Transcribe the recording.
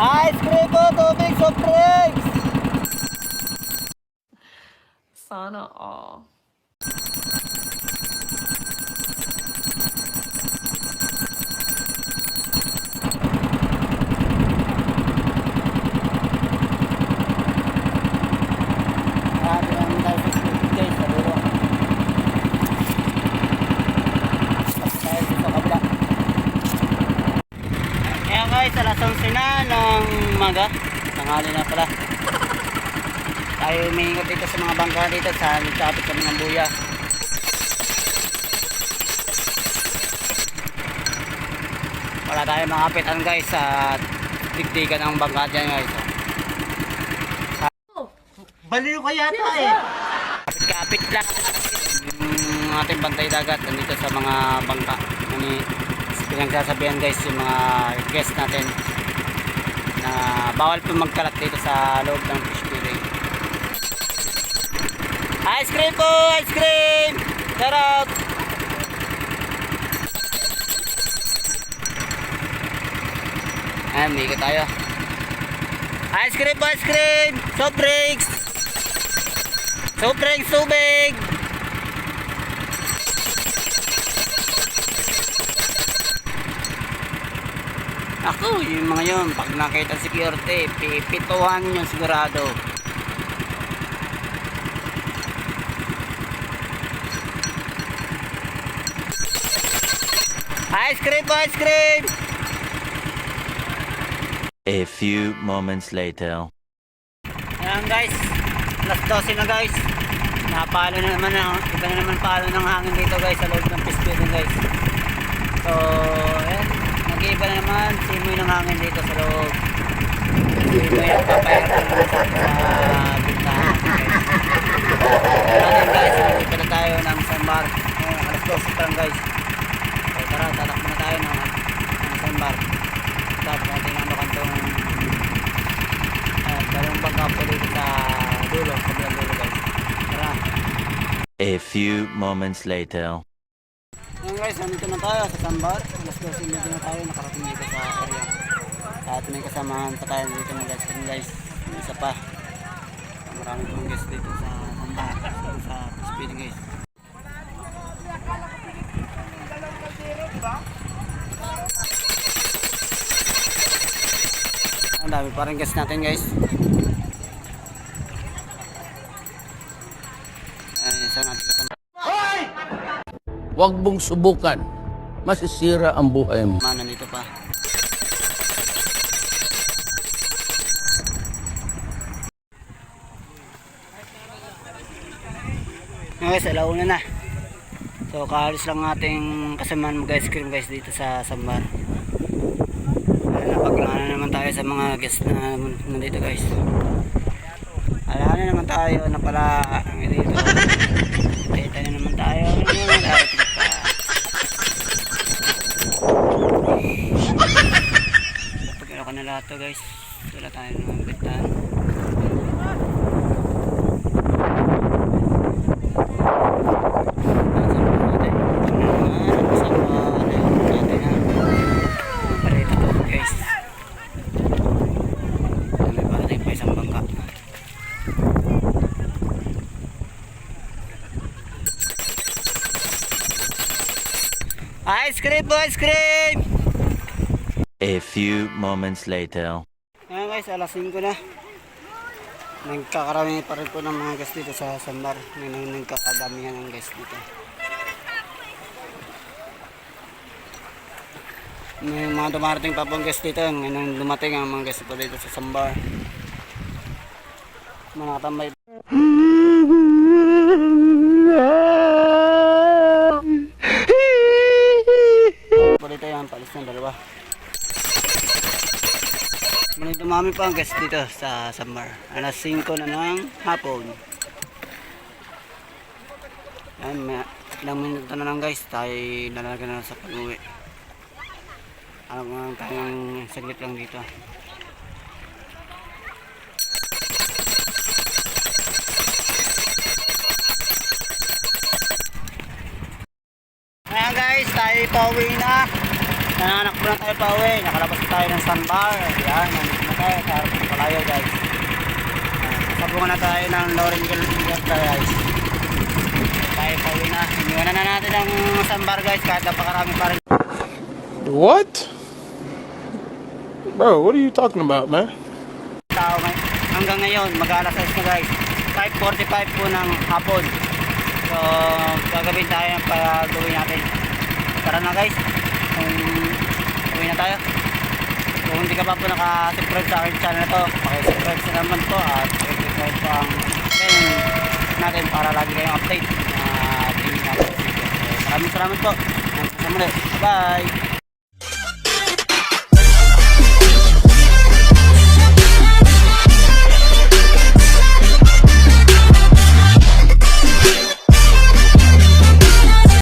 Ice cream po, tubig, soft drinks! Sana all. Marami ang tayo sa street guys, sa dulo. Tapos tayo sa kabila. Ayan guys, alas 11 na ng umaga. Tanghali na pala. Tayo umiingot dito sa mga bangka dito sa nagkapit kami ng buya. Wala tayo makapitan guys sa digdigan ng bangka dyan guys. Baliw ka yata eh. Kapit lang. Yung ating bantay dagat nandito sa mga bangka. Ano pinagsasabihan guys yung mga guest natin na bawal po magkalat dito sa loob ng fish feeding. Ice cream po! Ice cream! Sarap! Ayan, may tayo. Ice cream! Ice cream! Soft drinks! Soft drinks, tubig! Ako, yung mga yun, pag nakita security, pipituhan yun sigurado. Ice cream po, ice cream! A few moments later. Ayan guys, alas 12 na guys. Napalo na naman, ang- iba na naman palo ng hangin dito guys sa loob ng fish building guys. So, ayan, nag-iiba na naman, simoy ng hangin dito sa loob. Simoy ang papayar na naman sa, bintana. Ayan guys, nandito na tayo ng Sambar. Ayan, alas 12 pa guys. So, tara, tatakbo na tayo ng, ng Sambar. Tapos natin ano kantong Ayan, dalawang bangka po dito sa dulo, kabilang dulo guys. Tara. A few moments later. Guys, nandito na tayo sa Sambar. Alas 12 medyo na tayo nakarating dito sa area. At may kasamahan pa tayo dito ng guys. Kung guys, may isa pa. Marami pong guys dito sa Sambar. Sa, speeding guys. Ang dami pa rin guys natin guys. Ay, isa natin kasama. Huwag mong subukan. Masisira ang buhay mo. Mana nito pa. Okay, sa launa na. So, kaalis lang ating kasamaan mag-ice cream guys dito sa Sambar. Napaglaan na naman tayo sa mga guest na nandito guys. Ala na naman tayo na pala dito. Dito na naman tayo. Darating pa. Pag ako na lahat to guys, wala tayo ng bitan. Ice cream ice cream! A few moments later. Ayan guys, alas 5 na. Nagkakarami pa rin po ng mga guest dito sa Sambar. Ngayon nagkakadamihan ng guest dito. May mga dumarating pa pong guest dito. Ngayon dumating ang mga guest po dito sa Sambar. Mga tambay. Po dito yan, palis ng dalawa. May dumami pa ang guest dito sa Samar. Alas 5 na ng hapon. Ayan, may ilang minuto na lang guys. Tayo lalaga na sa pag-uwi. Alam mo lang tayong saglit lang dito. Ayan guys, tayo pauwi na. Nananak po na tayo pa uwi. Nakalabas na tayo ng sandbar. Yan, nandito na tayo sa harap ng palayo guys. Sabungan na tayo ng Loren Gilbert guys. Tayo pa uwi na. Iniwanan na natin ang sandbar guys kahit napakarami pa rin What? Bro, what are you talking about, man? tao hanggang ngayon mag-alas 6 na guys 5.45 po ng hapon so gagawin tayo ang pagawin natin tara na guys kung uwi na tayo. Kung hindi ka pa po naka-subscribe sa aking channel na to pakisubscribe sa naman po at pakisubscribe po ang bell natin para lagi kayong update na. So, maraming salamat po. Muli. Bye